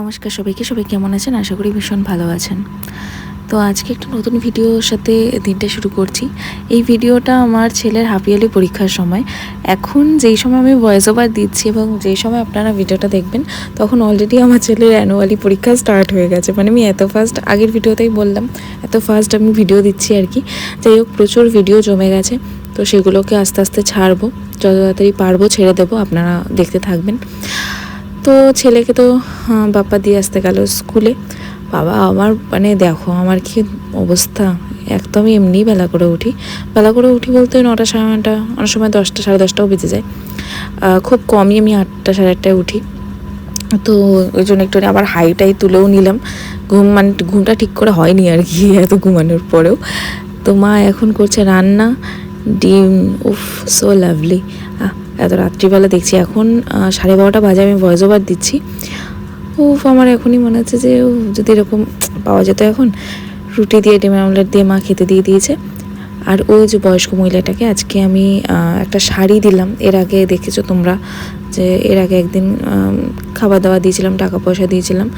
নমস্কার সবাইকে, সবাই কেমন আছেন? আশা করি ভীষণ ভালো আছেন। তো আজকে একটা নতুন ভিডিওর সাথে দিনটা শুরু করছি। এই ভিডিওটা আমার ছেলের হাফ ইয়ারলি পরীক্ষার সময়। এখন যেই সময় আমি ভয়েস ওভার দিচ্ছি এবং যেই সময় আপনারা ভিডিওটা দেখবেন, তখন অলরেডি আমার ছেলের অ্যানুয়ালি পরীক্ষা স্টার্ট হয়ে গেছে। মানে আমি এত ফার্স্ট আগের ভিডিওতেই বললাম, এত ফার্স্ট আমি ভিডিও দিচ্ছি আর কি। যাই হোক, প্রচুর ভিডিও জমে গেছে। তো সেগুলোকে আস্তে আস্তে ছাড়বো। যত তাড়াতাড়ি পারব ছেড়ে দেবো, আপনারা দেখতে থাকবেন। তো ছেলেকে তো বাপ্পা দিয়ে আসতে গেল স্কুলে। বাবা আমার মানে দেখো আমার কি অবস্থা। এক তো আমি এমনি বেলা করে উঠি। বেলা করে উঠি বলতে নটা সাড়ে নটা, অনেক সময় দশটা, সাড়ে দশটাও বেজে যায়। খুব কমই আমি আটটা, সাড়ে আটটায় উঠি। তো ওই জন্য একটু আবার হাইটাই তুলেও নিলাম। ঘুম মানে ঘুমটা ঠিক করে হয়নি আর কি, এত ঘুমানোর পরেও। তো মা এখন করছে রান্না। ডিম, উফ সো লাভলি এত রাত্রিবেলা দেখছি। এখন সাড়ে বারোটা বাজে, আমি ভয়েস ওভার দিচ্ছি। উফ, আমার এখনই মনে হচ্ছে যে যদি এরকম পাওয়া যেত এখন, রুটি দিয়ে ডিম আমলেট দিয়ে মা খেতে দিয়ে দিয়েছে। আর ওই যে বয়স্ক মহিলাটাকে আজকে আমি একটা শাড়ি দিলাম। এর আগে দেখেছ তোমরা যে, এর আগে একদিন খাবার দাবার দিয়েছিলাম, টাকা পয়সা দিয়েছিলাম।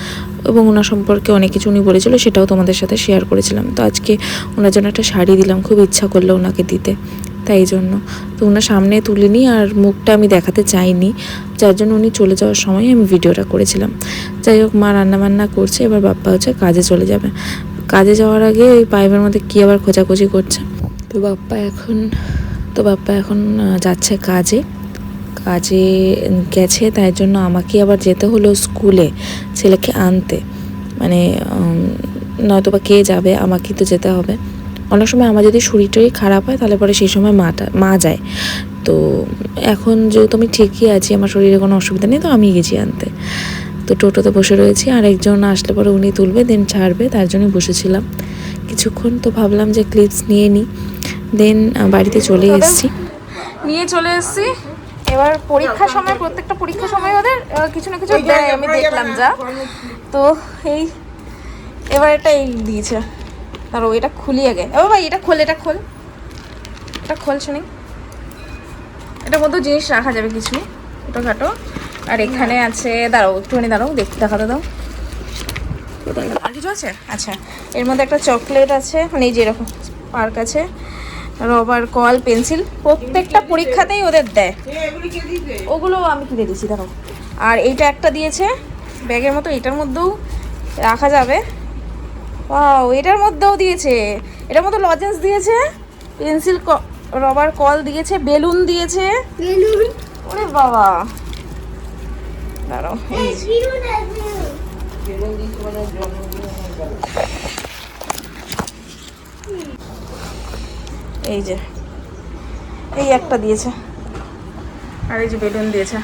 এবং ওনার সম্পর্কে অনেক কিছু উনি বলেছিল, সেটাও তোমাদের সাথে শেয়ার করেছিলাম। তো আজকে ওনার জন্য একটা শাড়ি দিলাম, খুব ইচ্ছা করল ওনাকে দিতে। তাই জন্য। তো ওনার সামনে তুলিনি আর মুখটা আমি দেখাতে চাইনি। যার জন্য উনি চলে যাওয়ার সময় আমি ভিডিওটা করেছিলাম। যাই হোক, মা রান্না বান্না করছে, এবার বাপ্পা হচ্ছে কাজে চলে যাবে। কাজে যাওয়ার আগে ওই পাইপের মধ্যে কী আবার খোঁজাখুঁজি করছে? তো বাপ্পা এখন, তো বাপ্পা এখন যাচ্ছে কাজে। কাজে গেছে, তাই জন্য আমাকে আবার যেতে হলো স্কুলে ছেলেকে আনতে। মানে নয়তো বা কে যাবে আমাকেই তো যেতে হবে। অনেক সময় আমার যদি শরীর টরীর খারাপ হয় তাহলে পরে সেই সময় মাটা মা যায়। তো এখন যেহেতু আমি ঠিকই আছি আমার শরীরে কোনো অসুবিধা নেই তো আমি গেছি আনতে। তো টোটোতে বসে রয়েছি আর একজন আসলে পরে উনি তুলবে দেন ছাড়বে তার জন্যই বসেছিলাম। কিছুক্ষণ তো ভাবলাম যে ক্লিপস নিয়ে নিই দেন বাড়িতে চলে এসেছি। নিয়ে চলে এসেছি। এবার পরীক্ষার সময় প্রত্যেকটা পরীক্ষার সময় ওদের কিছু না কিছু দেয় আমি দেখলাম যা। তো এই এবার এটা এই দিয়েছে। দাঁড়ো এটা খুলি আগে। ও ভাই এটা খোল এটা খোল। এটা খোল শুনি। এটার মধ্যে জিনিস রাখা যাবে কিছু। ছোটোখাটো। আর এখানে আছে দাঁড়াও একটুখানি দাঁড়াও দেখতে দেখাতে দাও। আর কিছু আছে? আচ্ছা এর মধ্যে একটা চকলেট আছে মানে এই যে পার্ক আছে রবার কল পেন্সিল প্রত্যেকটা পরীক্ষাতেই ওদের দেয়। ওগুলো আমি কিনে দিয়েছি দেখো আর এইটা একটা দিয়েছে ব্যাগের মতো এটার মধ্যেও রাখা যাবে। ও এটার মধ্যেও দিয়েছে। এটার মধ্যে লজেন্স দিয়েছে পেন্সিল রবার কল দিয়েছে বেলুন দিয়েছে। ওরে বাবা। দাঁড়াও এই যে এই একটা দিয়েছে। আর এই যে বেলুন দিয়েছে।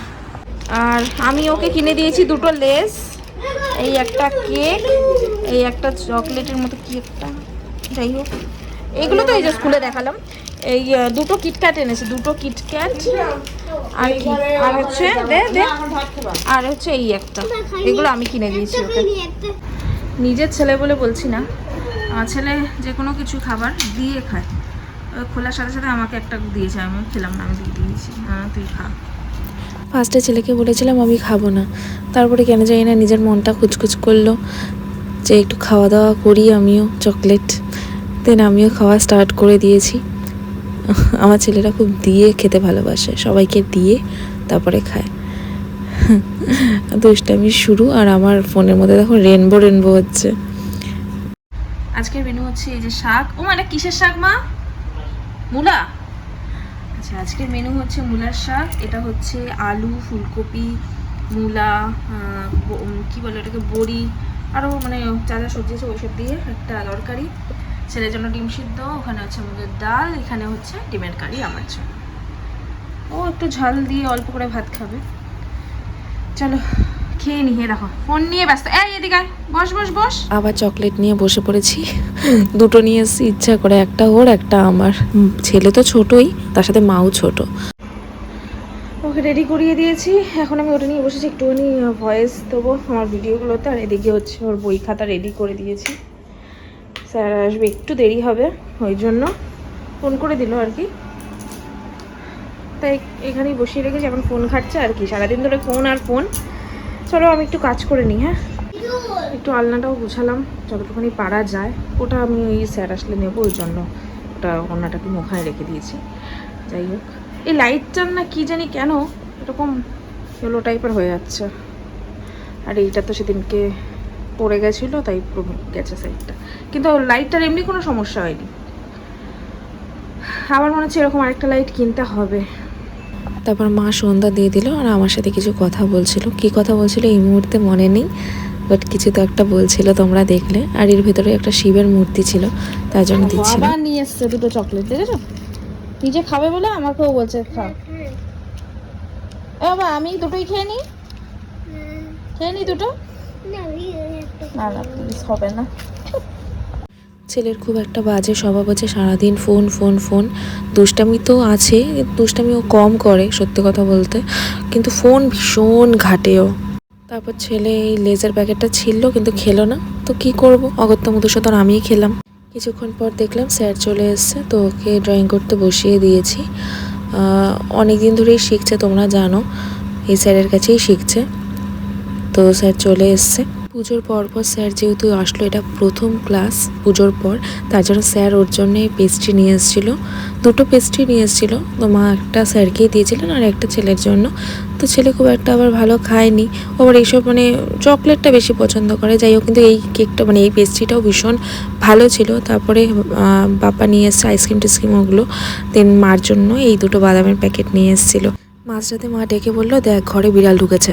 আর আমি ওকে কিনে দিয়েছি দুটো লেস এই একটা কেক এই একটা চকলেটের মতো কি একটা? যাই হোক। এগুলো তো এই যে স্কুলে দেখালাম। এই দুটো কিটক্যাট এনেছে, দুটো কিটক্যাট আর কি, আর হচ্ছে, দে দে। আর হচ্ছে এই একটা। এগুলো আমি কিনে দিয়েছি ওকে। নিজের ছেলে বলে বলছি না। আমার ছেলে যে কোনো কিছু খাবার দিয়ে খায়। খোলার সাথে সাথে আমাকে একটা দিয়েছে, আমি খেলাম না, আমি দিয়ে দিয়েছি। হ্যাঁ তুই খা। ফার্স্টে ছেলেকে বলেছিলাম, আমি খাব না। তারপরে কেন জানি না, নিজের মনটা খুচখুচ করল। যে একটু খাওয়া দাওয়া করি আমিও, চকলেট। দেন আমিও খাওয়া স্টার্ট করে দিয়েছি। আমার ছেলেরা খুব দিয়ে খেতে ভালোবাসে, সবাইকে দিয়ে তারপরে খায়। দুষ্টামি শুরু আর আমার ফোনের মধ্যে দেখো রেনবো রেনবো হচ্ছে। আজকের মেনু হচ্ছে এই যে শাক। ও মানে কিসের শাক মা? মূলা? আচ্ছা আজকের মেনু হচ্ছে মূলার শাক। এটা হচ্ছে আলু, ফুলকপি, মূলা কি বলে ওটাকে, বড়ি আরও মানে যা যা সবজি আছে ওইসব দিয়ে একটা তরকারি, ছেলের জন্য ডিম সিদ্ধ, ওখানে হচ্ছে মুগের ডাল, এখানে হচ্ছে ডিমের কারি, আমার জন্য। ও একটু ঝাল দিয়ে অল্প করে ভাত খাবে। চলো, খেয়ে নিয়ে দেখো, ফোন নিয়ে ব্যস্ত। এই, এদিকে। বস বস বস। আবার চকলেট নিয়ে বসে পড়েছি। দুটো নিয়ে এসেছি, ইচ্ছা করে একটা ওর, একটা আমার। ছেলে তো ছোটই, তার সাথে মাও ছোট। রেডি করিয়ে দিয়েছি। এখন আমি ওটা নিয়ে বসেছি একটুখানি ভয়েস দেবো আমার ভিডিওগুলোতে। আর এদিকে হচ্ছে ওর বই খাতা রেডি করে দিয়েছি। স্যার আসবে, একটু দেরি হবে, ওই জন্য। ফোন করে দিল আর কি। তাই এখানেই বসিয়ে রেখেছি, এখন ফোন ঘাটছে আর কি। সারাদিন ধরে ফোন আর ফোন চলো আমি একটু কাজ করে নিই হ্যাঁ? একটু আলনাটাও গুছালাম, যতটুকুনি পারা যায়। ওটা আমি ওই স্যার আসলে নেব, ওই জন্য ওটা অন্যটাকে মুখায় রেখে দিয়েছি। যাই হোক। এই লাইটটার না কি জানি কেন এরকম ইয়েলো টাইপের হয়ে যাচ্ছে। আর এইটা তো সেদিনকে পড়ে গেছিল তাই পুরো গেছে সাইডটা কিন্তু লাইটটার এমনি কোনো সমস্যা হয়নি। আমার মনে হচ্ছে এরকম আরেকটা লাইট কিনতে হবে। তারপর মা সন্ধ্যা দিয়ে দিল আর আমার সাথে কিছু কথা বলছিল। কি কথা বলছিল এই মুহূর্তে মনে নেই বাট কিছু তো একটা বলছিল তোমরা দেখলে। আর এর ভেতরে একটা শিবের মূর্তি ছিল তার জন্য দিচ্ছিল। বাবা নিয়ে এসছে দুটো চকলেট দেখেছ? নিজে খাবে বলে আমাকেও বলছে, খা। বাবা, আমি দুটোই খেয়ে নিই? খেয়ে নিই দুটো? না না প্লিজ হবে না। ছেলের খুব একটা বাজে স্বভাব হচ্ছে সারাদিন ফোন ফোন ফোন। দুষ্টামি তো আছে দুষ্টামি ও কম করে, সত্যি কথা বলতে। কিন্তু ফোন ভীষণ ঘাটেও তারপর ছেলে এই লেজার প্যাকেটটা ছিল কিন্তু খেলো না। তো কি করব? অগত্য মধুসূদন আমিই খেলাম। কিছুক্ষণ পর দেখলাম স্যার চলে এসছে, তো ওকে ড্রয়িং করতে বসিয়ে দিয়েছি। অনেক দিন ধরেই শিখছে, তোমরা জানো, এই স্যারের কাছেই শিখছে। তো স্যার চলে এসছে। পুজোর পর পর স্যার যেহেতু আসলো, এটা প্রথম ক্লাস পুজোর পর, তার জন্য স্যার ওর জন্য পেস্ট্রি নিয়ে এসেছিল। দুটো পেস্ট্রি নিয়ে এসেছিল। তো মা একটা স্যারকেই দিয়েছিলেন আর একটা ছেলের জন্য। তো ছেলে খুব একটা আবার ভালো খায়নি। আবার এইসব মানে চকলেটটা বেশি পছন্দ করে। যাই হোক, কিন্তু এই কেকটা মানে এই পেস্ট্রিটাও ভীষণ ভালো ছিল। তারপরে বাবা নিয়ে এসছে আইসক্রিম টিসক্রিম ওগুলো। দেন মার জন্য এই দুটো বাদামের প্যাকেট নিয়ে এসেছিল। মাঝরাতে মা ডেকে বলল, দেখ, ঘরে বিড়াল ঢুকেছে।